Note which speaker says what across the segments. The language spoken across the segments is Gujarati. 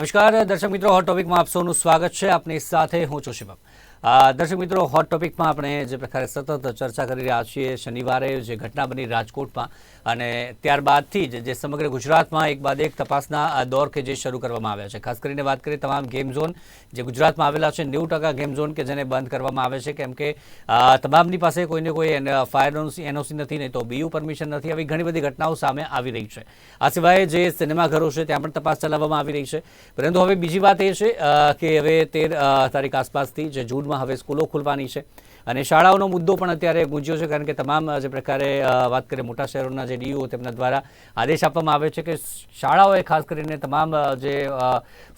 Speaker 1: નમસ્કાર દર્શક મિત્રો હોટ ટોપિકમાં આપ સૌનું સ્વાગત છે. આપની સાથે હું છું શિવમ. દર્શક મિત્રો હોટ ટોપિકમાં આપણે જે પ્રકારે સતત ચર્ચા કરી રહ્યા છીએ, શનિવારે જે ઘટના બની રાજકોટમાં અને ત્યારબાદથી જ જે સમગ્ર ગુજરાતમાં એક બાદ એક તપાસના દોર કે જે શરૂ કરવામાં આવ્યા છે. ખાસ કરીને વાત કરીએ તમામ ગેમ ઝોન જે ગુજરાતમાં આવેલા છે, નેવું ગેમ ઝોન કે જેને બંધ કરવામાં આવે છે, કેમ કે તમામની પાસે કોઈને કોઈ ફાયર એનઓસી નથી, નહીં તો બીયુ પરમિશન નથી. આવી ઘણી બધી ઘટનાઓ સામે આવી રહી છે. આ સિવાય જે સિનેમાઘરો છે, ત્યાં પણ તપાસ ચલાવવામાં આવી રહી છે. પરંતુ હવે બીજી વાત એ છે કે હવે તેર તારીખ આસપાસથી જે જૂનમાં હવે સ્કૂલો ખુલવાની છે. અને શાળાઓનો મુદ્દો પણ અત્યારે ગુંજ્યો છે, કારણ કે તમામ જે પ્રકારે વાત કરીએ મોટા શહેરોના જે ડીઓ તેમના દ્વારા આદેશ આપવામાં આવે છે કે શાળાઓએ ખાસ કરીને તમામ જે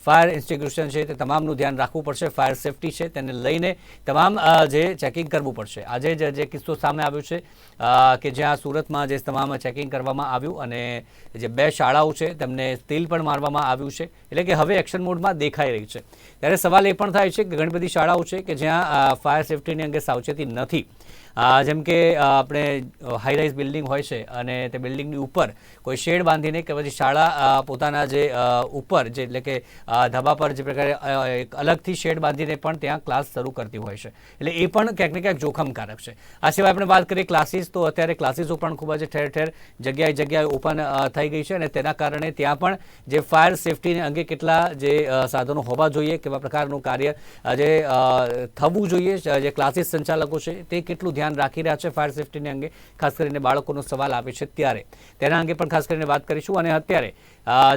Speaker 1: ફાયર ઇન્સ્ટિટ્યુશન છે તે તમામનું ધ્યાન રાખવું પડશે. ફાયર સેફટી છે તેને લઈને તમામ જે ચેકિંગ કરવું પડશે. આજે જ જે કિસ્સો સામે આવ્યો છે કે જ્યાં સુરતમાં જે તમામ ચેકિંગ કરવામાં આવ્યું અને જે બે શાળાઓ છે તેમને તીલ પણ મારવામાં આવ્યું છે. એટલે કે હવે એક્શન મોડમાં દેખાઈ રહી છે. ત્યારે સવાલ એ પણ થાય છે કે ઘણી બધી શાળાઓ છે કે જ્યાં ફાયર સેફટીની અંગે સાવચેતી નથી. જેમ કે આપણે હાઈ રાઇઝ બિલ્ડિંગ હોય છે અને તે બિલ્ડિંગની ઉપર કોઈ શેડ બાંધીને કે પછી શાળા પોતાના જે ઉપર જે એટલે કે ધાબા પર જે પ્રકારે એક અલગથી શેડ બાંધીને પણ ત્યાં ક્લાસ શરૂ કરતી હોય છે. એટલે એ પણ ક્યાંક ને ક્યાંક જોખમકારક છે. આ સિવાય આપણે વાત કરીએ ક્લાસીસ તો અત્યારે ક્લાસીસો પણ ખૂબ જ ઠેર ઠેર જગ્યાએ જગ્યાએ ઓપન થઈ ગઈ છે અને તેના કારણે ત્યાં પણ જે ફાયર સેફટી અંગે કેટલા જે સાધનો હોવા જોઈએ, કેવા પ્રકારનું કાર્ય જે થવું જોઈએ, જે ક્લાસીસ સંચાલકો છે, તે કેટલું ધ્યાન રાખી રહ્યા છે ફાયર સેફટીને અંગે, ખાસ કરીને બાળકોનો સવાલ આપે છે ત્યારે. તેના અંગે પણ ખાસ કરીને વાત કરીશું અને અત્યારે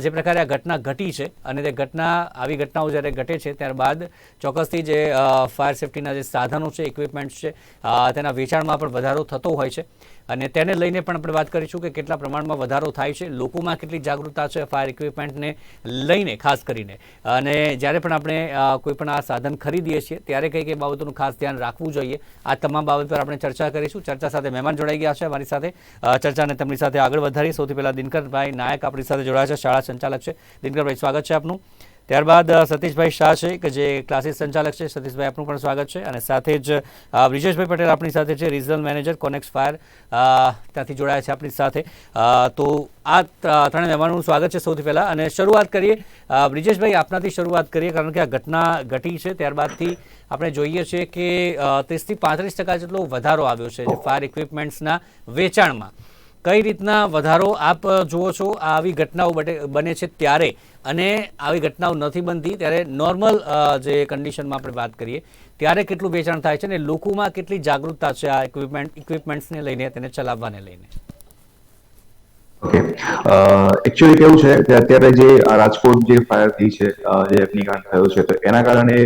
Speaker 1: જે પ્રકારે આ ઘટના ઘટી છે અને તે ઘટના, આવી ઘટનાઓ જ્યારે ઘટે છે ત્યારબાદ ચોક્કસથી જે ફાયર સેફટીના જે સાધનો છે ઇક્વિપમેન્ટ્સ છે તેના વેચાણમાં પણ વધારો થતો હોય છે. અને તેને લઈને પણ આપણે વાત કરીશું કે કેટલા પ્રમાણમાં વધારો થાય છે, લોકોમાં કેટલી જાગૃતતા છે ફાયર ઇક્વિપમેન્ટને લઈને, ખાસ કરીને. અને જ્યારે પણ આપણે કોઈ પણ આ સાધન ખરીદીએ છીએ, ત્યારે કઈ કઈ બાબતોનું ખાસ ધ્યાન રાખવું જોઈએ. આ તમામ બાબત પર આપણે ચર્ચા કરીશું. ચર્ચા સાથે મહેમાન જોડાઈ ગયા છે અમારી સાથે. ચર્ચાને તેમની સાથે આગળ વધારી સૌથી પહેલાં દિનકરભાઈ નાયક આપણી સાથે જોડાયા છે. શાળા સંચાલક છે. દિનકરભાઈ, સ્વાગત છે આપનું. ત્યારબાદ સતીશભાઈ શાહ છે, કે જે ક્લાસીસ સંચાલક છે. સતીશભાઈ, આપનું પણ સ્વાગત છે. અને સાથે જ બ્રિજેશભાઈ પટેલ આપણી સાથે છે રિઝનલ મેનેજર, કોનેક્સ ફાયર. ત્યાંથી જોડાયા છે આપણી સાથે. તો આ ત્રણે મહેમાનોનું સ્વાગત છે સૌથી પહેલાં. અને શરૂઆત કરીએ બ્રિજેશભાઈ, આપનાથી શરૂઆત કરીએ, કારણ કે આ ઘટના ઘટી છે. ત્યારબાદથી આપણે જોઈએ છીએ કે ત્રીસથી પાંત્રીસ ટકા જેટલો વધારો આવ્યો છે ફાયર ઇક્વિપમેન્ટ્સના વેચાણમાં. કઈ રીતના વધારો આપ જુઓ છો? આવી ઘટનાઓ બને છે ત્યારે. અને આવી ઘટનાઓ નથી બનતી ત્યારે નોર્મલ જે કન્ડિશનમાં આપણે વાત કરીએ, ત્યારે કેટલું વેચાણ થાય છે અને લોકોમાં કેટલી જાગૃતતા છે આ ઇક્વિપમેન્ટ ઇક્વિપમેન્ટ્સને લઈને, તેને ચલાવવાને લઈને?
Speaker 2: ઓકે. એકચ્યુઅલી કેવું છે કે અત્યારે જે રાજકોટ જે ફાયર થઈ છે જે અગ્નિકાંડ થયો છે, તો એના કારણે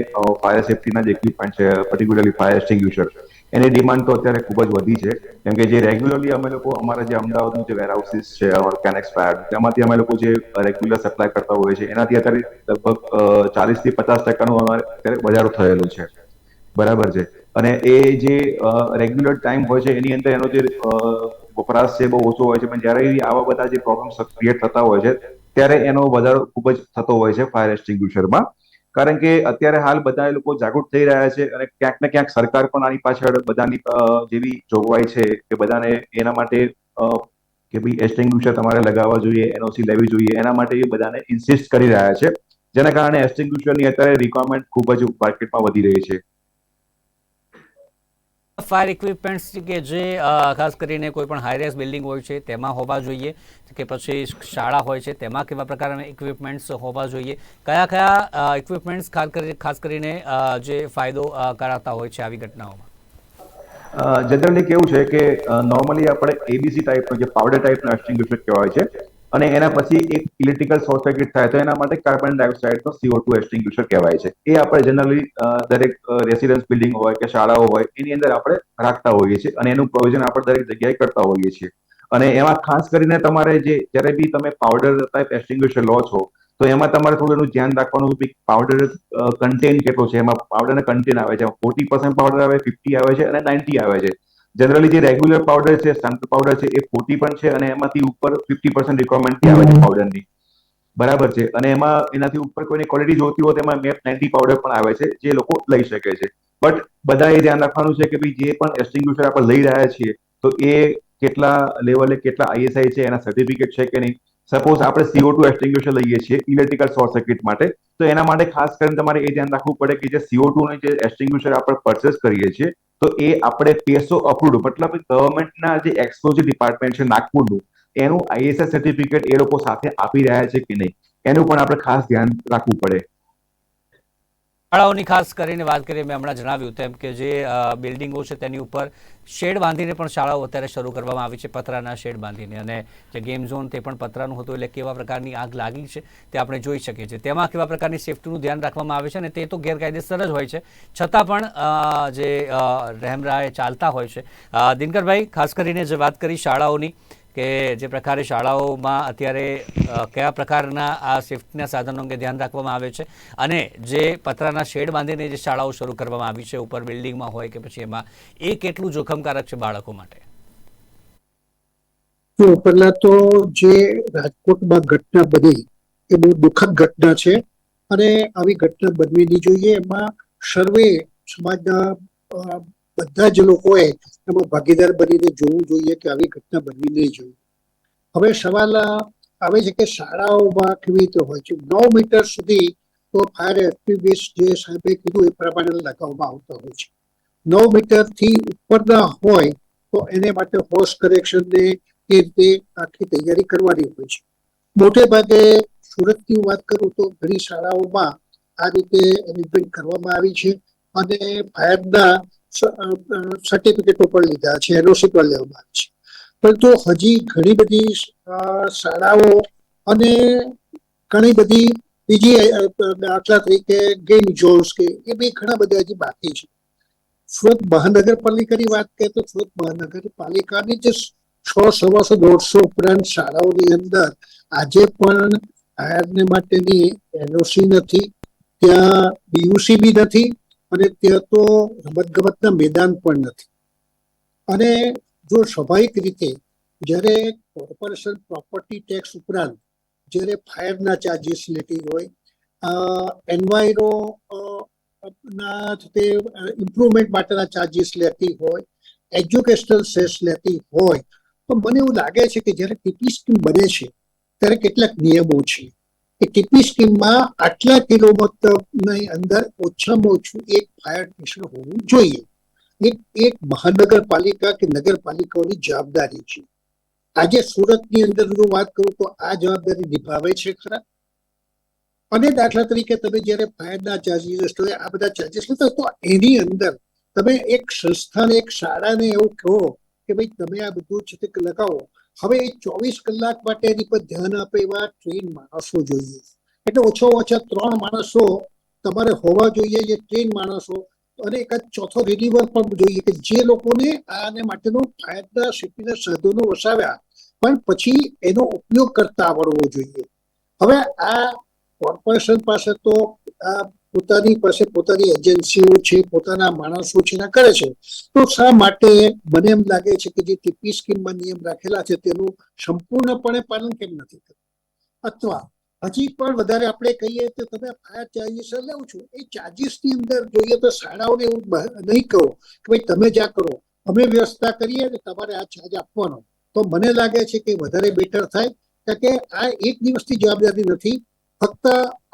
Speaker 2: ફાયર સેફટીના જે ઇક્વિપમેન્ટ છે પર્ટિક્યુલરલી ફાયર એક્સટિંગ્યુશર એની ડિમાન્ડ તો અત્યારે ખૂબ જ વધી છે. કેમ કે જે રેગ્યુલરલી અમે લોકો, અમારા જે અમદાવાદનું જે વેરહાઉસીસ છે કેનેક્સ ફાયર તેમાંથી અમે લોકો જે રેગ્યુલર સપ્લાય કરતા હોઈએ છીએ, એનાથી અત્યારે લગભગ ચાલીસથી પચાસ ટકાનું અમારે અત્યારે વધારો થયેલો છે. બરાબર છે. અને એ જે રેગ્યુલર ટાઈમ હોય છે, એની અંદર એનો જે વપરાશ છે બહુ ઓછો હોય છે, પણ જ્યારે આવા બધા જે પ્રોબ્લેમ્સ ક્રિએટ થતા હોય છે, ત્યારે એનો વધારો ખૂબ જ થતો હોય છે ફાયર એક્સટિંગ્યુશરમાં કારણ કે અત્યારે હાલ બધા લોકો જાગૃત થઈ રહ્યા છે અને ક્યાંક ને ક્યાંક સરકાર પણ આની પાછળ બધાની જેવી જોગવાઈ છે કે બધાને એના માટે કે ભાઈ એસ્ટિંગ્વિશર તમારે લગાવવા જોઈએ, એનઓસી લેવી જોઈએ, એના માટે એ બધાને ઇન્સિસ્ટ કરી રહ્યા છે. જેના કારણે એક્સટિંગ્યુશરની અત્યારે રિક્વાયરમેન્ટ ખૂબ જ માર્કેટમાં વધી રહી છે.
Speaker 1: ફાયર ઇક્વિપમેન્ટ્સ કે જે ખાસ કરીને કોઈ પણ હાઈરેસ બિલ્ડિંગ હોય છે, તેમાં હોવા જોઈએ. કે પછી શાળા હોય છે, તેમાં કેવા પ્રકારના ઇક્વિપમેન્ટ્સ હોવા જોઈએ. કયા કયા ઇક્વિપમેન્ટ્સ ખાસ કરી, ખાસ કરીને જે ફાયદો કરાતા હોય છે આવી ઘટનાઓમાં?
Speaker 2: જનરલી કેવું છે કે નોર્મલી આપણે એબીસી ટાઈપનો જે પાવડર ટાઈપનો એક્સટિંગ્યુશર કહેવાય છે અને એના પછી એક ઇલેક્ટ્રિકલ શોર્ટ સર્કિટ થાય તો એના માટે કાર્બન ડાયોક્સાઇડનો સીઓ ટુ એક્સટિંગ્યુશર કહેવાય છે. એ આપણે જનરલી દરેક રેસિડન્સ બિલ્ડિંગ હોય કે શાળાઓ હોય, એની અંદર આપણે રાખતા હોઈએ છીએ અને એનું પ્રોવિઝન આપણે દરેક જગ્યાએ કરતા હોઈએ છીએ. અને એમાં ખાસ કરીને તમારે જે, જ્યારે બી તમે પાવડર ટાઈપ એક્સટિંગ્યુશર લો છો, તો એમાં તમારે થોડું એનું ધ્યાન રાખવાનું કે પાવડર કન્ટેન કેટલો છે? એમાં પાવડર કન્ટેન આવે છે. ફોર્ટી પર્સન્ટ પાવડર આવે ફિફ્ટી આવે છે અને નાઇન્ટી આવે છે. જનરલી જે રેગ્યુલર પાવડર છે સ્ટાન્ડર્ડ પાવડર છે એ ફોર્ટી પણ છે અને એમાંથી ઉપર ફિફ્ટી પર્સન્ટ રિક્વાયરમેન્ટ આવે છે પાવડરની બરાબર છે. અને એમાં એનાથી ઉપર કોઈની ક્વોલિટી જોતી હોય તો એમાં મેપ નાઇન્ટી પાવડર પણ આવે છે જે લોકો લઈ શકે છે. બટ બધા એ ધ્યાન રાખવાનું છે કે ભાઈ જે પણ એક્સટિંગ્યુશર આપણે લઈ રહ્યા છીએ તો એ કેટલા લેવલે કેટલા આઈએસઆઈ છે એના સર્ટિફિકેટ છે કે નહીં? સપોઝ આપણે સીઓ ટુ એક્સટિંગ્યુશર લઈએ છીએ ઇલેક્ટ્રિકલ શોર્ટ સર્કિટ માટે તો એના માટે ખાસ કરીને તમારે એ ધ્યાન રાખવું પડે કે જે સીઓ ટુ નું જે એક્સટિંગ્યુશર આપણે પરચેસ કરીએ છીએ તો એ આપણે પીએસઓ અપ્રુવડ મતલબ ગવર્મેન્ટના જે એક્સપોઝર ડિપાર્ટમેન્ટ છે નાગપુરનું, એનું આઈએસએસ સર્ટિફિકેટ એ લોકો સાથે આપી રહ્યા છે કે નહીં? એનું પણ આપણે ખાસ ધ્યાન રાખવું પડે.
Speaker 1: શાળાઓની ખાસ કરીને વાત કરીએ, મેં હમણાં જણાવ્યું તેમ કે જે બિલ્ડિંગો છે તેની ઉપર શેડ બાંધીને પણ શાળાઓ અત્યારે શરૂ કરવામાં આવી છે પતરાના શેડ બાંધીને. અને જે ગેમ ઝોન તે પણ પતરાનું હતું એટલે કેવા પ્રકારની આગ લાગી છે તે આપણે જોઈ શકીએ છીએ. તેમાં કેવા પ્રકારની સેફટીનું ધ્યાન રાખવામાં આવે છે અને તે તો ગેરકાયદેસર જ હોય છે. છતાં પણ જે રહેમરાએ ચાલતા હોય છે. દિનકરભાઈ, ખાસ કરીને જે વાત કરી શાળાઓની કે જે પ્રકારે શાળાઓમાં અત્યારે કયા પ્રકારના આ શિફ્ટના સાધનો અંગે ધ્યાન રાખવામાં આવે છે અને જે પતરાના શેડ બાંધીને જે શાળાઓ શરૂ કરવામાં આવી છે, ઉપર બિલ્ડિંગમાં હોય કે પછી એમાં, એ કેટલું જોખમકારક છે બાળકો માટે?
Speaker 3: જો પહેલા તો જે રાજકોટમાં ઘટના બની, એ બહુ દુઃખદ ઘટના છે અને આવી ઘટના બનવી જોઈએ. એમાં સર્વે સમાજના બધા જ લોકોએ એમાં ભાગીદાર બનીને જોવું જોઈએ કે આવી ઘટના બનવી નહીં જોઈએ. હવે સવાલ આવે છે કે શાળાઓમાં કેવી રીતે હોય છે? નવ મીટર સુધી તો ફાયર એક્ટિવિસ્ટ જે સાહેબે કીધું એ પ્રમાણે લગાવવામાં આવતા હોય છે. નવ મીટરથી ઉપરના હોય તો એને માટે હોર્સ કરેક્શન ને એ રીતે આખી તૈયારી કરવાની હોય છે. મોટે ભાગે સુરતની વાત કરું તો ઘણી શાળાઓમાં આ રીતે એરેન્જમેન્ટ કરવામાં આવી છે અને ફાયરના સર્ટિફિકેટો પણ લીધા છે, એનઓસી પણ લેવામાં આવી છે. પરંતુ હજી ઘણી બધી શાળાઓ અને ઘણી બધી બીજી દાખલા તરીકે ગેમ ઝોન્સ કે એ બી ઘણા બધા હજી બાકી છે. સુરત મહાનગરપાલિકાની વાત કરીએ તો સુરત મહાનગરપાલિકાની જે સો સવાસો દોઢસો ઉપરાંત શાળાઓની અંદર આજે પણ ફાયરને માટેની એનઓસી નથી, ત્યાં બીયુસી બી નથી અને ત્યાં તો રમતગમતના મેદાન પણ નથી. અને જો સ્વાભાવિક રીતે જ્યારે કોર્પોરેશન પ્રોપર્ટી ટેક્સ ઉપરાંત જ્યારે ફાયરના ચાર્જીસ લેતી હોય એન્વાયરો ના તે ઇમ્પ્રુવમેન્ટ માટેના ચાર્જીસ લેતી હોય એજ્યુકેશનલ સેસ લેતી હોય, તો મને એવું લાગે છે કે જ્યારે પીપી સ્કીમ બને છે, ત્યારે કેટલાક નિયમો છે. કે કિડની સ્કીમમાં આટલા કિલોમીટરની અંદર ઓછામાં ઓછું એક ફાયર સ્ટેશન હોવું જોઈએ? એક એક મહાનગરપાલિકા કે નગરપાલિકાઓની જવાબદારી છે. આજે સુરતની અંદર જો વાત કરું તો આ જવાબદારી નિભાવે છે ખરા? અને દાખલા તરીકે તમે જ્યારે ફાયરના ચાર્જીસ આ બધા ચાર્જીસ લેતા તો એની અંદર તમે એક સંસ્થાને, એક શાળાને એવું કહો કે ભાઈ તમે આ બધું છે તે લગાવો. હવે એ ચોવીસ કલાક માટે એની પર ધ્યાન આપે એવા ટ્રેન માણસો જોઈએ એટલે ઓછો ઓછા ત્રણ માણસો તમારે હોવા જોઈએ જે ટ્રેન માણસો અને એકાદ ચોથો રિલીવર પણ જોઈએ કે જે લોકોને આને માટેનો ફાયદા સિટીના સાધનો વસાવ્યા. પણ પછી એનો ઉપયોગ કરતા આવડવો જોઈએ. હવે આ કોર્પોરેશન પાસે તો પોતાની પાસે પોતાની એજન્સીઓ છે, પોતાના માણસો છે, એના કરે છે. તો શા માટે મને એમ લાગે છે કે જે ટીપી સ્કીમમાં નિયમ રાખેલા છે, તેનું સંપૂર્ણપણે પાલન કેમ નથી થતું? અથવા હજી પણ વધારે આપણે કહીએ તો તમે ફાયર ચાર્જીસ લેવું છું. એ ચાર્જીસની અંદર જોઈએ તો શાળાઓને એવું નહીં કહો કે ભાઈ તમે જ્યાં કરો. અમે વ્યવસ્થા કરીએ ને તમારે આ ચાર્જ આપવાનો. તો મને લાગે છે કે વધારે બેટર થાય. કારણ કે આ એક દિવસની જવાબદારી નથી. ફક્ત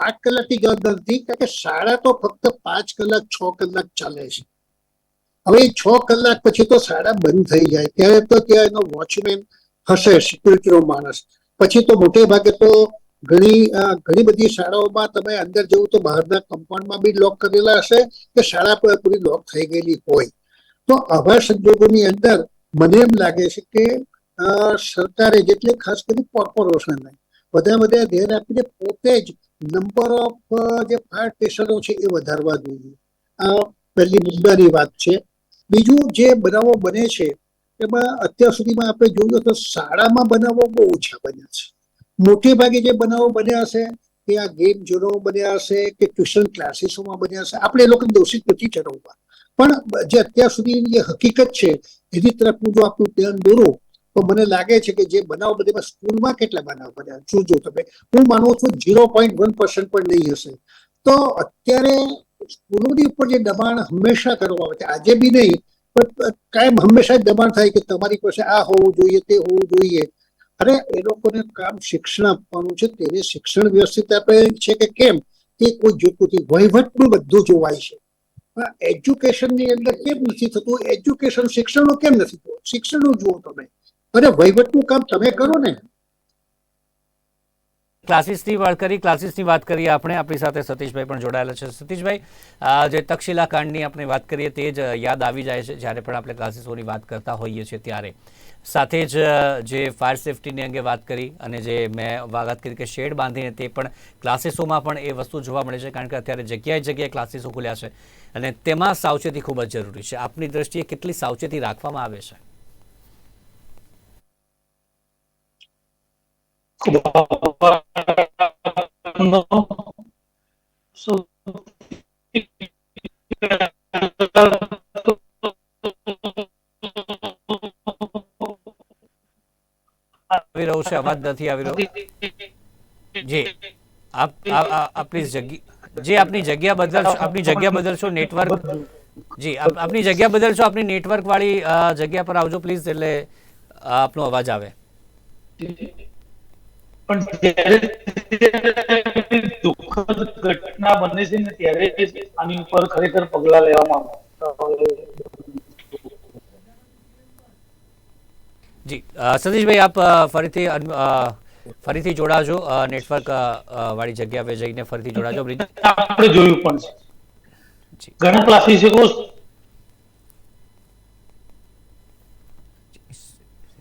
Speaker 3: આઠ કલાકની જવાબદારી નથી, કારણ કે શાળા તો ફક્ત પાંચ કલાક, છ કલાક ચાલે છે. હવે છ કલાક પછી તો શાળા બંધ થઈ જાય. ત્યારે તો ત્યાં એનો વોચમેન હશે સિક્યુરિટીનો માણસ. પછી તો મોટે ભાગે તો ઘણી ઘણી બધી શાળાઓમાં તમે અંદર જવું તો બહારના કમ્પાઉન્ડમાં બી લોક કરેલા હશે કે શાળા પર પૂરી લોક થઈ ગયેલી હોય. તો આવા સંજોગોની અંદર મને એમ લાગે છે કે સરકારે જેટલે ખાસ કરી કોર્પોરેશનને વધારે બધા ધ્યાન આપીને પોતે જ નંબર ઓફ જે ફાયર સ્ટેશનો છે એ વધારવા જોઈએ. આ પહેલી મુદ્દાની વાત છે. બીજું જે બનાવો બને છે, એમાં અત્યાર સુધીમાં આપણે જોયું તો શાળામાં બનાવો બહુ ઓછા બન્યા છે. મોટે ભાગે જે બનાવો બન્યા હશે, કે આ ગેમ ઝોનો બન્યા હશે, કે ટ્યુશન ક્લાસીસોમાં બન્યા હશે, આપણે એ લોકોને દોષિત નથી ઠરવવા. પણ જે અત્યાર સુધીની જે હકીકત છે, એની તરફ હું જો આપણું ધ્યાન દોરું તો મને લાગે છે કે જે બનાવ બધા સ્કૂલમાં કેટલા બનાવ બન્યા? જોજો તમે. હું માનું છું ઝીરો પોઈન્ટ વન પર્સન્ટ પણ નહીં હશે. તો અત્યારે સ્કૂલોની ઉપર જે દબાણ હંમેશા કરવામાં આવે છે. આજે બી નહીં, પણ કાયમ હંમેશા દબાણ થાય કે તમારી પાસે આ હોવું જોઈએ, તે હોવું જોઈએ. અને એ લોકોને કામ શિક્ષણ આપવાનું છે. તેને શિક્ષણ વ્યવસ્થિત આપે છે કે કેમ? તે કોઈ જોતું નથી. વહીવટનું બધું જોવાય છે. એજ્યુકેશનની અંદર કેમ નથી થતું? એજ્યુકેશન શિક્ષણનું કેમ નથી થતું? શિક્ષણનું જુઓ તમે. અને વહીવટનું કામ તમે કરો ને.
Speaker 1: ક્લાસીસની વાત કરી, ક્લાસીસની વાત કરીએ આપણે. આપણી સાથે સતીશભાઈ પણ જોડાયેલા છે. સતીશભાઈ જે તક્ષશિલા કાંડની આપણે વાત કરીએ તે જ યાદ આવી જાય છે, જ્યારે પણ આપણે ક્લાસીસોની વાત કરતા હોઈએ છીએ ત્યારે. સાથે જ જે ફાયર સેફટીની અંગે વાત કરી અને જે મેં વાત કરી કે શેડ બાંધીને તે પણ ક્લાસીસોમાં પણ એ વસ્તુ જોવા મળે છે, કારણ કે અત્યારે જગ્યાએ જગ્યાએ ક્લાસીસો ખુલ્યા છે અને તેમાં સાવચેતી ખૂબ જ જરૂરી છે. આપની દ્રષ્ટિએ કેટલી સાવચેતી રાખવામાં આવે છે? આવી રહ્યું છે અવાજ નથી આવી રહ્યો જી આપ આ- આ- આપની જગ્યા જે આપની જગ્યા બદલશો આપની જગ્યા બદલશો નેટવર્ક જી આપની જગ્યા બદલશો આપની નેટવર્ક વાળી જગ્યા પર આવજો પ્લીઝ એટલે આપનો અવાજ આવે
Speaker 4: પણ જ્યારે દુઃખદ ઘટના બને છે ને ત્યારે આની ઉપર ખરેખર પગલા લેવામાં
Speaker 1: જી સતીશભાઈ આપ ફરીથી ફરીથી જોડાજો. નેટવર્ક વાળી જગ્યા પર જઈને ફરીથી જોડાજો.
Speaker 4: આપણે જોયું પણ છે. ઘણા ક્લાસીસો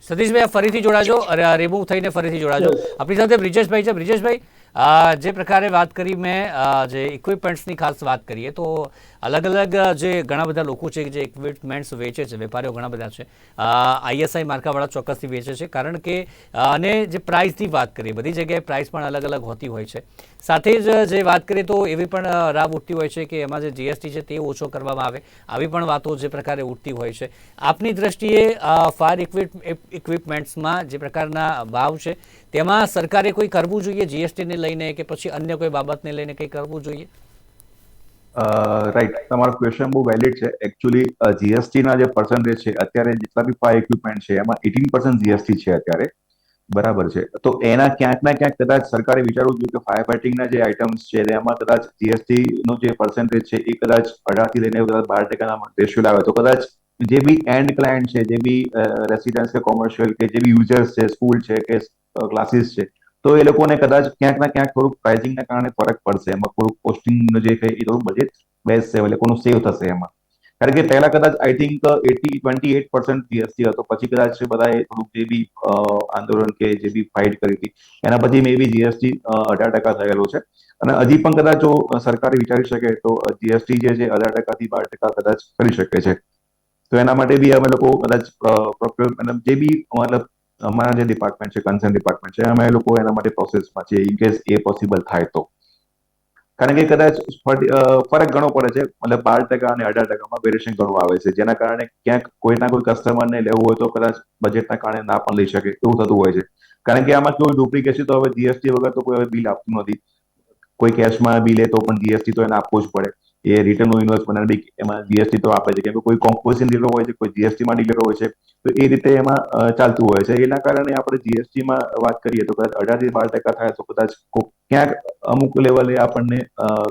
Speaker 1: સતીશભાઈ ફરીથી જોડાજો. રિમૂવ થઈને ફરીથી જોડાજો. આપણી સાથે બ્રિજેશભાઈ છે. બ્રિજેશભાઈ જે પ્રકારે વાત કરી મેં જે ઇક્વિપમેન્ટ્સની ખાસ વાત કરીએ, તો અલગ અલગ જે ઘણા બધા લોકો છે જે ઇક્વિપમેન્ટ્સ વેચે છે, વેપારીઓ ઘણા બધા છે આઈએસઆઈ માર્કાવાળા ચોક્કસથી વેચે છે, કારણ કે, અને જે પ્રાઇસની વાત કરીએ, બધી જગ્યાએ પ્રાઇસ પણ અલગ અલગ હોતી હોય છે. સાથે જ જે વાત કરીએ તો એવી પણ રાબ ઉઠતી હોય છે કે એમાં જે જીએસટી છે તે ઓછો કરવામાં આવે, આવી પણ વાતો જે પ્રકારે ઉઠતી હોય છે. આપની દ્રષ્ટિએ ફાયર ઇક્વિપ ઇક્વિપમેન્ટ્સમાં જે પ્રકારના ભાવ છે તેમાં સરકારે કોઈ કરવું જોઈએ? જીએસટીને લઈને કે પછી અન્ય કોઈ બાબતને લઈને કંઈ કરવું જોઈએ?
Speaker 2: રાઈટ તમારો ક્વેશ્ચન બહુ વેલિડ છે. એકચ્યુઅલી જીએસટી ના જે પર્સન્ટેજ છે, અત્યારે જેટલા બી ફાયર ઇક્વિપમેન્ટ છે, એમાં એટીન પર્સન્ટ જીએસટી છે અત્યારે. બરાબર છે. તો એના ક્યાંક ના ક્યાંક કદાચ સરકારે વિચારવું જોઈએ કે ફાયર ફાઇટિંગના જે આઇટમ્સ છે એમાં કદાચ જીએસટી નો જે પર્સન્ટેજ છે, એ કદાચ અઢારથી લઈને કદાચ બાર ટકાના રેશિયો લાવે. તો કદાચ જે બી એન્ડ ક્લાયન્ટ છે, જે બી રેસિડન્સ કે કોમર્શિયલ કે જે બી યુઝર્સ છે સ્કૂલ છે, કે ક્લાસીસ છે. તો એ લોકોને કદાચ ક્યાંક ના ક્યાંક થોડુંક પ્રાઇસિંગના કારણે ફરક પડશે. એમાં થોડુંક કોસ્ટિંગ જે કઈ એ થોડું બજેટ બેસશે એ લોકોનું સેવ થશે એમાં. કારણ કે પહેલા કદાચ I think eighty twenty eight percent GST હતો. પછી કદાચ બધાએ થોડુંક જે બી આંદોલન કે જે બી ફાઇટ કરી હતી, એના પછી મે બી જીએસટી અઢાર ટકા થયેલો છે. અને હજી પણ કદાચ જો સરકારે વિચારી શકે તો જીએસટી જે છે અઢાર ટકાથી બાર ટકા કદાચ કરી શકે છે. તો એના માટે બી અમે લોકો કદાચ જે બી મતલબ અમારા જે ડિપાર્ટમેન્ટ છે કન્સર્ન ડિપાર્ટમેન્ટ છે, અમે લોકો એના માટે પ્રોસેસમાં છે ઇન કેસ એ પોસિબલ થાય તો. કારણ કે કદાચ ફરક ઘણો પડે છે. મતલબ બાર ટકા અને અઢાર ટકામાં વેરિએશન ઘણું આવે છે. જેના કારણે ક્યાંક કોઈના કોઈ કસ્ટમરને લેવું હોય તો કદાચ બજેટના કારણે ના પણ લઈ શકે. એવું થતું હોય છે. કારણ કે આમાં કોઈ ડુપ્લિકેસી તો હવે જીએસટી વગર તો કોઈ હવે બિલ આપતું નથી. કોઈ કેશમાં બિલ લે તો પણ જીએસટી તો એને આપવું જ પડે. એ રિટર્નનું ઇન્વોઇસ બનાવે બી એમાં જીએસટી તો આપે છે. કેમ કે કોઈ કોમ્પોઝિશન ડીલર હોય છે, કોઈ જીએસટીમાં ડીલર હોય છે, તો એ રીતે એમાં ચાલતું હોય છે. એના કારણે આપણે જીએસટીમાં વાત કરીએ તો કદાચ અઢારથી બાર ટકા થાય, તો કદાચ ક્યાંક અમુક લેવલે આપણને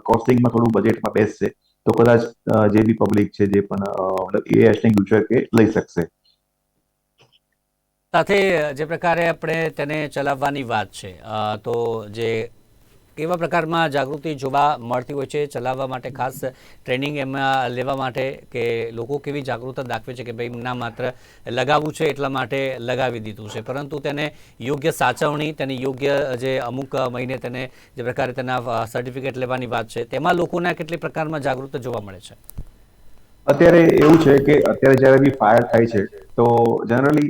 Speaker 2: કોસ્ટિંગમાં થોડું બજેટમાં બેસશે. તો કદાચ જે બી પબ્લિક છે, જે પણ મતલબ એ એક્સટિંગ્યુશર કે લઈ શકશે.
Speaker 1: સાથે જે પ્રકારે આપણે તેને ચલાવવાની વાત છે તો જે કેવા પ્રકારમાં જાગૃતિ જોવા મળતી હોય છે? ચલાવવા માટે ખાસ ટ્રેનિંગ એમાં લેવા માટે કે લોકો કેવી જાગૃતતા દાખવે છે કે ભાઈ ના માત્ર લગાવવું છે એટલા માટે લગાવી દીધું છે? પરંતુ તેને યોગ્ય સાચવણી, તેની યોગ્ય જે અમુક મહિને તેને જે પ્રકારે તેના સર્ટિફિકેટ લેવાની વાત છે, તેમાં લોકોના કેટલી પ્રકારમાં જાગૃતતા જોવા મળે છે?
Speaker 2: અત્યારે એવું છે કે અત્યારે જ્યારે બી ફાયર થાય છે, તો જનરલી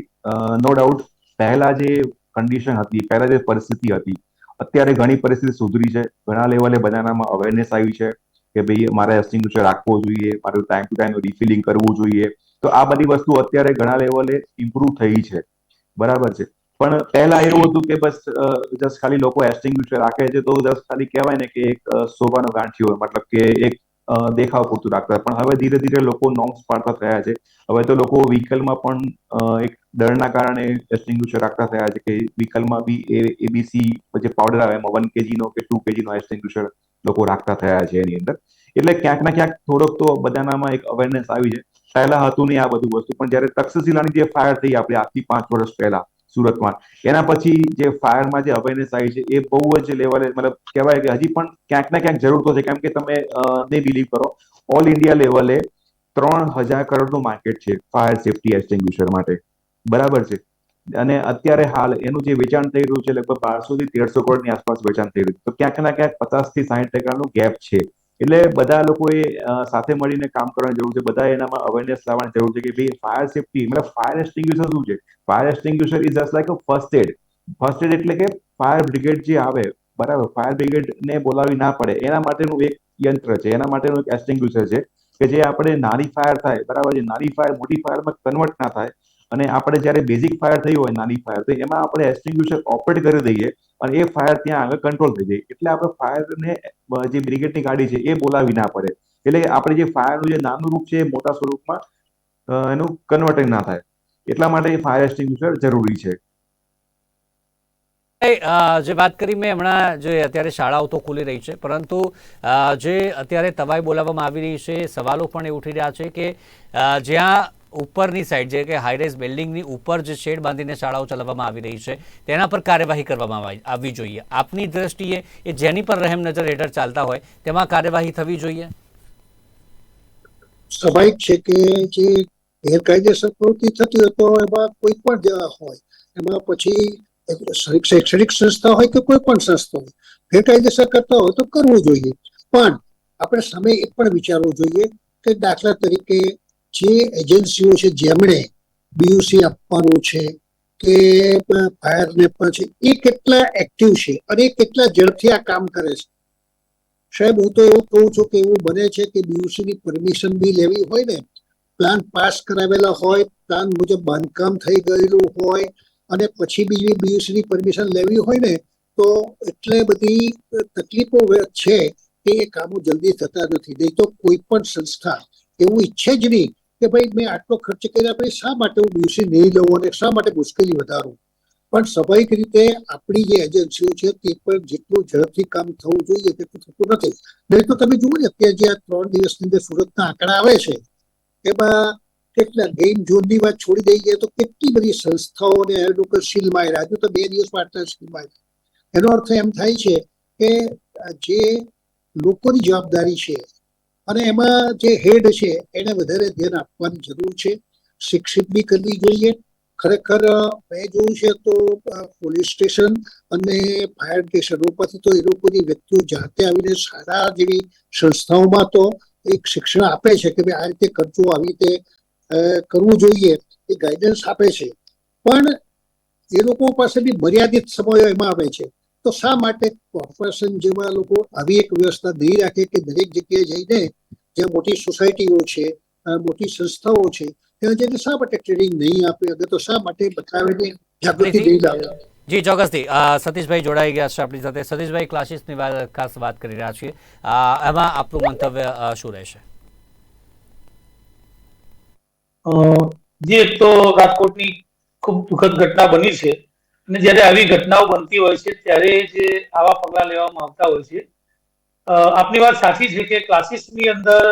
Speaker 2: નો ડાઉટ પહેલા જે કન્ડિશન હતી, પહેલા જે પરિસ્થિતિ હતી અત્યારે ઘણી પરિસ્થિતિ સુધરી છે. ઘણા લેવલે બધાનામાં અવેરનેસ આવી છે કે ભાઈ મારે એક્સટિંગ્યુશર રાખવો જોઈએ, મારું ટાઈમ ટુ ટાઈમ રિફિલિંગ કરવું જોઈએ. તો આ બધી વસ્તુ અત્યારે ઘણા લેવલે ઇમ્પ્રુવ થઈ છે. બરાબર છે. પણ પહેલા એવું હતું કે બસ જસ્ટ ખાલી લોકો એક્સટિંગ્યુશર રાખે છે. તો જસ્ટ ખાલી કહેવાય ને કે એક શોભાનો ગાંઠિયો મતલબ કે એક દેખાવ પૂરતું રાખતા પણ હવે ધીરે ધીરે લોકો નોર્મ્સ પાડતા થયા છે. હવે તો લોકો વ્હીકલમાં પણ એક ડરના કારણે એક્સટિંગ્યુશર રાખતા થયા છે કે વ્હીકલમાં બી એ એબીસી જે પાવડર આવે એમાં વન કેજીનો કે ટુ કેજીનો એક્સટિંગ્યુશર લોકો રાખતા થયા છે એની અંદર. એટલે ક્યાંક ના ક્યાંક થોડોક તો બધાનામાં એક અવેરનેસ આવી છે. પહેલા હતું નહીં આ બધું વસ્તુ, પણ જ્યારે તક્ષશિલાની જે ફાયર થઈ આપણે આજથી પાંચ વર્ષ પહેલા સુરતમાં એના પછી જે ફાયરમાં જે અવેરનેસ આવી છે, એ બહુ જ લેવલે મતલબ કહેવાય કે હજી પણ ક્યાંક ને ક્યાંક જરૂર તો છે. કેમ કે તમે ને બિલીવ કરો ઓલ ઇન્ડિયા લેવલે ત્રણ હજાર કરોડનું માર્કેટ છે ફાયર સેફટી એક્સટિંગ્યુશર માટે. બરાબર છે? અને અત્યારે હાલ એનું જે વેચાણ થઈ રહ્યું છે, લગભગ બારસો થી તેરસો કરોડની આસપાસ વેચાણ થઈ રહ્યું છે. તો ક્યાંક ને ક્યાંક પચાસથી સાહીઠ ટકાનું ગેપ છે. એટલે બધા લોકોએ સાથે મળીને કામ કરવાની જરૂર છે. બધા એનામાં અવેરનેસ લાવવાની જરૂર છે કે ભાઈ ફાયર સેફટી મતલબ ફાયર એક્સટિંગ્યુશર શું છે? Fire extinguisher is just like a first aid first aid એટલે કે ફાયર બ્રિગેડ જે આવે, બરાબર ફાયર બ્રિગેડ ને બોલાવી ના પડે. એના માટેનું એક યંત્ર છે. એના માટેનું એક એક્સટિંગ્યુશર છે કે જે આપણે નાની ફાયર થાય, બરાબર નાની ફાયર મોટી ફાયરમાં કન્વર્ટ ના થાય અને આપણે જ્યારે બેઝિક ફાયર થઈ હોય, નાની ફાયર તો એમાં આપણે એક્સટિંગ્યુશર ઓપરેટ કરી દઈએ અને એ ફાયર ત્યાં આગળ કંટ્રોલ થઈ જાય. એટલે આપણે ફાયરને જે બ્રિગેડની ગાડી છે, એ બોલાવી ના પડે. એટલે આપણે જે ફાયરનું જે નાનું રૂપ છે, એ મોટા સ્વરૂપમાં એનું કન્વર્ટિંગ ના થાય. એટલા માટે ફાયર એક્સટિંગ્યુશર જરૂરી છે.
Speaker 1: જે વાત કરી મેં હમણાં, જે અત્યારે શાળાઓ તો ખુલી રહી છે, પરંતુ જે અત્યારે તવાઈ બોલાવવામાં આવી રહી છે, સવાલો પણ એ ઉઠી રહ્યા છે કે જ્યાં ઉપરની સાઈડ જે કે હાઈરેઝ બિલ્ડિંગની ઉપર જે શેડ બાંધીને શાળાઓ ચલાવવામાં આવી રહી છે, તેના પર કાર્યવાહી કરવામાં આવવી જોઈએ. આપની દ્રષ્ટિએ એ જેની પર રહેમ નજર હેઠળ ચાલતા હોય, તેમાં કાર્યવાહી થવી જોઈએ?
Speaker 3: સ્વાભાવિક છે કે જે ગેરકાયદેસર પ્રવૃત્તિ થતી હોય તો એમાં કોઈ પણ હોય. એમાં પછી શૈક્ષણિક સંસ્થા હોય કે કોઈ પણ સંસ્થા હોય, ગેરકાયદેસર કરતા હોય તો કરવું જોઈએ. પણ આપણે સામે એ પણ વિચારવું જોઈએ કે દાખલા તરીકે જે એજન્સીઓ છે જેમણે બીયુસી આપવાનું છે, કે ફાયરને પણ છે, એ કેટલા એક્ટિવ છે અને એ કેટલા ઝડપથી આ કામ કરે છે. સાહેબ, હું તો એવું કહું છું કે એવું બને છે કે બીયુસી ની પરમિશન બી લેવી હોય ને પ્લાન પાસ કરાવેલા હોય પ્લાન મુજબ બાંધકામ થઈ ગયેલું હોય, અને પછી બીજી બીયુસી ની પરમિશન લેવી હોય ને, તો એટલે બધી તકલીફો છે કે એ કામો જલ્દી થતા નથી. નહીં તો કોઈ પણ સંસ્થા એવું ઈચ્છે જ નહીં કે ભાઈ મેં આટલો ખર્ચ કર્યા પછી શા માટે હું દિવસે નહીં લઉં અને શા માટે મુશ્કેલી વધારું? પણ સ્વાભાવિક રીતે આપણી જે એજન્સીઓ છે તે પણ જેટલું ઝડપથી કામ થવું જોઈએ તેટલું થતું નથી. નહીં તો તમે જુઓ ને અત્યારે જે આ ત્રણ દિવસની અંદર સુરતના આંકડા આવે છે, એમાં કેટલા ગેમ ઝોનની વાત છોડી દઈએ તો કેટલી બધી સંસ્થાઓને એ લોકો સીલ માર્યા હજુ તો બે દિવસમાં આટલા શીલ માર્યા એનો અર્થ એમ થાય છે કે જે લોકોની જવાબદારી છે અને એમાં જે હેડ છે, એને વધારે ધ્યાન આપવાની જરૂર છે. શિક્ષિત બી કરવી જોઈએ. ખરેખર મેં જોયું છે તો પોલીસ સ્ટેશન અને ફાયર સ્ટેશન પરથી તો એ લોકોની વ્યક્તિઓ જાતે આવીને શાળા જેવી સંસ્થાઓમાં તો એક શિક્ષણ આપે છે કે ભાઈ આ રીતે કરજો, આવી રીતે કરવું જોઈએ. એ ગાઈડન્સ આપે છે. પણ એ લોકો પાસે બી મર્યાદિત સમયો એમાં આવે છે. તો શા માટે કોર્પોરેશન જેવા લોકો આવી એક વ્યવસ્થા દઈ રાખે કે દરેક જગ્યાએ જઈને જે મોટી સોસાયટીઓ છે મોટી સંસ્થાઓ છે ત્યાં જઈને શા માટે ટ્રેનિંગ નહીં આપે? અગર તો શા માટે બતાવીને જાગૃતિ દઈ લાવે?
Speaker 1: જી ચોક્કસથી. સતીશભાઈ જોડાઈ ગયા છે આપણી સાથે. સતીશભાઈ ક્લાસીસની વાત ખાસ વાત કરી રહ્યા છીએ. એમાં આપનું મંતવ્ય શું રહેશે?
Speaker 4: જે તો રાજકોટની ખૂબ દુઃખદ ઘટના બની છે. અને જ્યારે આવી ઘટનાઓ બનતી હોય છે, ત્યારે જે આવા પગલા લેવામાં આવતા હોય છે આપની વાત સાચી છે કે ક્લાસીસની અંદર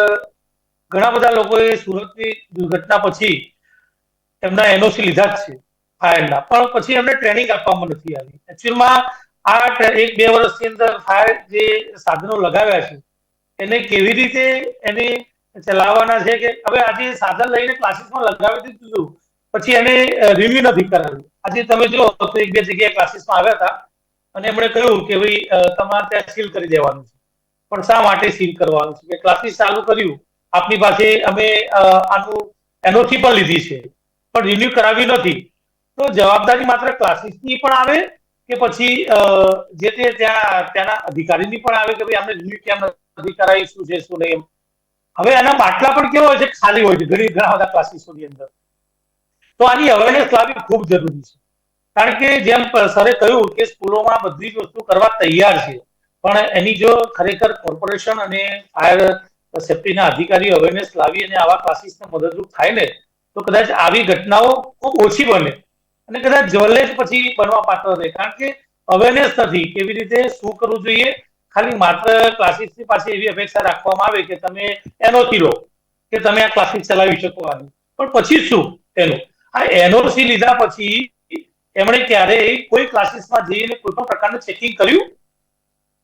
Speaker 4: ઘણા બધા લોકોએ સુરતની દુર્ઘટના પછી એમના એનઓસી લીધા જ છે, ફાયરના. પણ પછી એમને ટ્રેનિંગ આપવામાં નથી આવી. એકચ્યુઅલમાં આ એક બે વર્ષની અંદર ફાયર જે સાધનો લગાવ્યા છે, એને કેવી રીતે એને ચલાવવાના છે કે, હવે આજે સાધન લઈને ક્લાસીસમાં લગાવી દીધું પછી એને રિવ્યુ નથી કરાવ્યું આજે તમે જો તો એક બે જગ્યાએ ક્લાસીસમાં આવ્યા હતા. અને એમણે કહ્યું કે ભાઈ તમારે ત્યાં સીલ કરી દેવાનું છે. પણ શા માટે સીલ કરવાનું છે? કે ક્લાસીસ ચાલુ કર્યું. આપની પાસે અમે આનું એનઓસી પણ લીધી છે. પણ રિન્યુ કરાવી નથી. તો જવાબદારી માત્ર ક્લાસીસની પણ આવે કે પછી જે તે ત્યાં, ત્યાંના અધિકારીની પણ આવે કે ભાઈ અમને રિન્યુ કેમ નથી કરાવી? શું છે, શું નહીં? એમ હવે એના બાટલા પણ કેવા હોય છે? ખાલી હોય છે. ઘણી, ઘણા બધા ક્લાસીસોની અંદર. તો આની અવેરનેસ લાવવી ખૂબ જરૂરી છે. કારણ કે જેમ સરે કહ્યું કે સ્કૂલોમાં બધી જ વસ્તુ કરવા તૈયાર છે. પણ એની જો ખરેખર કોર્પોરેશન અને ફાયર સેફટીના અધિકારીઓ અવેરનેસ લાવી અને આવા ક્લાસીસને મદદરૂપ થાય ને, તો કદાચ આવી ઘટનાઓ ખૂબ ઓછી બને. અને કદાચ જવલ્લે જ પછી બનવા પાત્ર રહે. કારણ કે અવેરનેસ નથી કેવી રીતે શું કરવું જોઈએ. ખાલી માત્ર ક્લાસીસની પાસે એવી અપેક્ષા રાખવામાં આવે કે તમે એનઓસી લો કે તમે આ ક્લાસીસ ચલાવી શકો આનું. પણ પછી શું એનું? આ એનઓસી લીધા પછી એમણે ક્યારેય કોઈ ક્લાસીસમાં જઈને કોઈ પણ પ્રકારનું ચેકિંગ કર્યું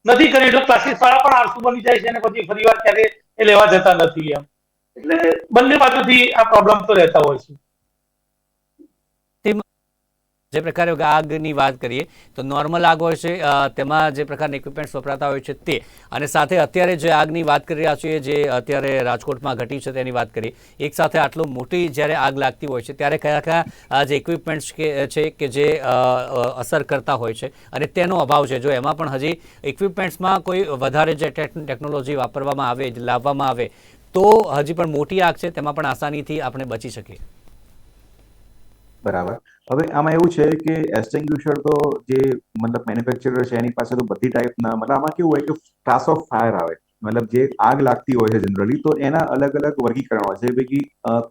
Speaker 4: નથી કર્યું. એટલે ક્લાસીસ વાળા પણ આળસુ બની જાય છે અને પછી ફરીવાર ક્યારે એ લેવા જતા નથી એમ. એટલે બંને બાજુથી આ પ્રોબ્લેમ તો રહેતા હોય છે.
Speaker 1: જે પ્રકારે આગની વાત કરીએ, તો નોર્મલ આગ હોય છે તેમાં જે પ્રકારના ઇક્વિપમેન્ટ્સ વપરાતા હોય છે તે. અને સાથે અત્યારે જે આગની વાત કરી રહ્યા છીએ, જે અત્યારે રાજકોટમાં ઘટી છે તેની વાત કરીએ, એક સાથે આટલું મોટી જ્યારે આગ લાગતી હોય છે, ત્યારે કયા કયા જે ઇક્વિપમેન્ટ્સ છે કે જે અસર કરતા હોય છે, અને તેનો અભાવ છે. જો એમાં પણ હજી ઇક્વિપમેન્ટ્સમાં કોઈ વધારે જે ટેક- ટેકનોલોજી વાપરવામાં આવે, લાવવામાં આવે, તો હજી પણ મોટી આગ છે, તેમાં પણ આસાનીથી આપણે બચી શકીએ.
Speaker 2: બરાબર. હવે આમાં એવું છે કે એક્સટિંગ્યુશર તો જે મતલબ મેન્યુફેક્ચરર છે, એની પાસે તો બધી ટાઈપના મતલબ આમાં કેવું હોય કે ક્લાસ ઓફ ફાયર આવે. મતલબ જે આગ લાગતી હોય છે જનરલી તો એના અલગ અલગ વર્ગીકરણ હોય છે. પૈકી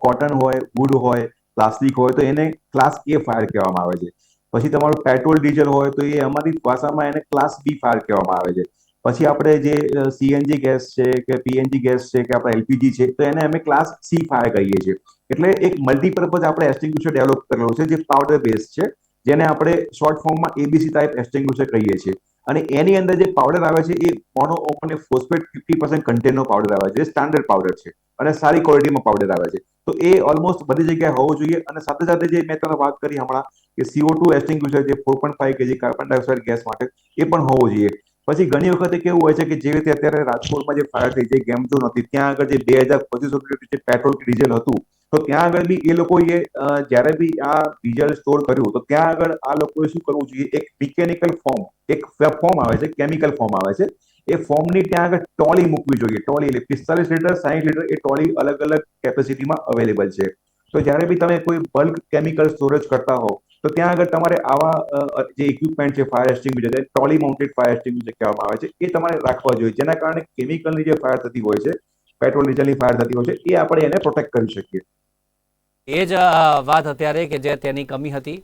Speaker 2: કોટન હોય વુડ હોય પ્લાસ્ટિક હોય તો એને ક્લાસ એ ફાયર કહેવામાં આવે છે. પછી તમારું પેટ્રોલ ડીઝલ હોય તો એ અમારી ભાષામાં એને ક્લાસ બી ફાયર કહેવામાં આવે છે. પછી આપણે જે સીએનજી ગેસ છે કે પીએનજી ગેસ છે કે આપણે એલપીજી છે તો એને અમે ક્લાસ સી ફાયર કહીએ છીએ. એટલે એક મલ્ટીપર્પઝ આપણે એક્સટિંગ્યુશર ડેવલપ કરેલો છે, જે પાવડર બેઝ છે, જેને આપણે શોર્ટ ફોર્મમાં એબીસી ટાઈપ એક્સટિંગ્યુશર કહીએ છીએ. અને એની અંદર જે પાવડર આવે છે, એ મોનો અને ફોસ્ફેટ ફિફ્ટી પર્સન્ટ કન્ટેનનો પાવડર આવે છે સ્ટાન્ડર્ડ પાવડર છે. અને સારી ક્વોલિટીમાં પાવડર આવે છે. તો એ ઓલમોસ્ટ બધી જગ્યાએ હોવું જોઈએ. અને સાથે સાથે જે મેં તમને વાત કરી હમણાં, કે સીઓ ટુ એક્સટિંગ્યુશર જે four point five KG carbon dioxide gas માટે, એ પણ હોવું જોઈએ. પછી ઘણી વખતે કેવું હોય છે કે જે રીતે અત્યારે રાજકોટમાં જે ફાયર થઈ, જે ગેમ ઝોન હતી ત્યાં આગળ જે બે હજાર પચીસો જે પેટ્રોલ કે ડીઝલ હતું તો ત્યાં આગળ બી એ લોકોએ જ્યારે બી આ ડીઝલ સ્ટોર કર્યું, તો ત્યાં આગળ આ લોકોએ શું કરવું જોઈએ? એક મિકેનિકલ ફોર્મ, એક ફોર્મ આવે છે, કેમિકલ ફોર્મ આવે છે. એ ફોર્મની ત્યાં આગળ ટોલી મૂકવી જોઈએ. ટોલી એટલે પિસ્તાલીસ લીટર સાહીઠ લીટર, એ ટોલી અલગ અલગ કેપેસિટીમાં અવેલેબલ છે. તો જ્યારે બી તમે કોઈ બલ્ક કેમિકલ સ્ટોરેજ કરતા હો તો ત્યાં આગળ તમારે આવા જે ઇક્વિપમેન્ટ છે fire extinguisher trolley mounted fire extinguisher કહેવામાં આવે છે, એ તમારે રાખવા જોઈએ. જેના કારણે કેમિકલની જે ફાયર થતી હોય છે પેટ્રોલ, ડીઝલની ફાયર થતી હોય છે, એ આપણે એને પ્રોટેક્ટ કરી શકીએ.
Speaker 1: એ જ વાત અત્યારે કે જે તેની કમી હતી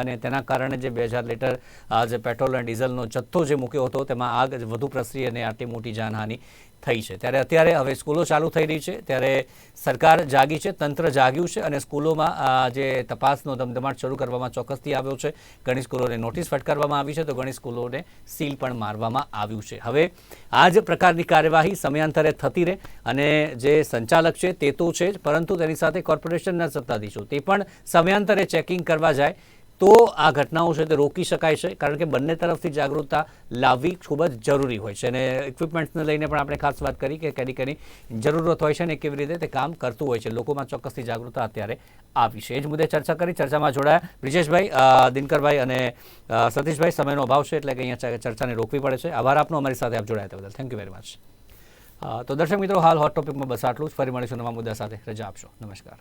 Speaker 1: અને તેના કારણે જે બે હજાર લીટર જે પેટ્રોલ અને ડીઝલનો જથ્થો જે મૂક્યો હતો, તેમાં આગ વધુ પ્રસરી અને આટલી મોટી જાનહાનિ. થઈ છે. ત્યારે અત્યારે હવે સ્કૂલો ચાલુ થઈ રહી છે. ત્યારે સરકાર જાગી છે, તંત્ર જાગ્યું છે અને સ્કૂલોમાં જે તપાસનો ધમધમાટ શરૂ કરવામાં ચોક્કસથી આવ્યો છે. ઘણી સ્કૂલોને નોટિસ ફટકારવામાં આવી છે તો ઘણી સ્કૂલોને સીલ પણ મારવામાં આવ્યું છે. હવે આ જ પ્રકારની કાર્યવાહી સમયાંતરે થતી રહે અને જે સંચાલક છે તે તો છે પરંતુ તેની સાથે કોર્પોરેશનના સત્તાધીશો તે પણ સમયાંતરે ચેકિંગ કરવા જાય. તો આ ઘટનાઓ છે તે રોકી શકાય છે, કારણ કે બંને તરફથી જાગૃતતા લાવવી ખૂબ જ જરૂરી હોય છે. અને ઇક્વિપમેન્ટ્સને લઈને પણ આપણે ખાસ વાત કરી કે કેની કેની જરૂરત હોય છે ને કેવી રીતે તે કામ કરતું હોય છે. લોકોમાં ચોક્કસથી જાગૃતતા અત્યારે આવી છે. એ જ મુદ્દે ચર્ચા કરી. ચર્ચામાં જોડાયા બ્રિજેશભાઈ દિનકરભાઈ અને સતીશભાઈ. સમયનો અભાવ છે એટલે કે અહીંયા ચર્ચાને રોકવી પડે છે. આભાર આપનો. અમારી સાથે આપ જોડાયા બદલ. થેન્ક યુ વેરી મચ તો દર્શક મિત્રો, હાલ હોટ ટોપિકમાં બસ આટલું જ. ફરી મળીશું નવા મુદ્દા સાથે. રજા આપશો. નમસ્કાર.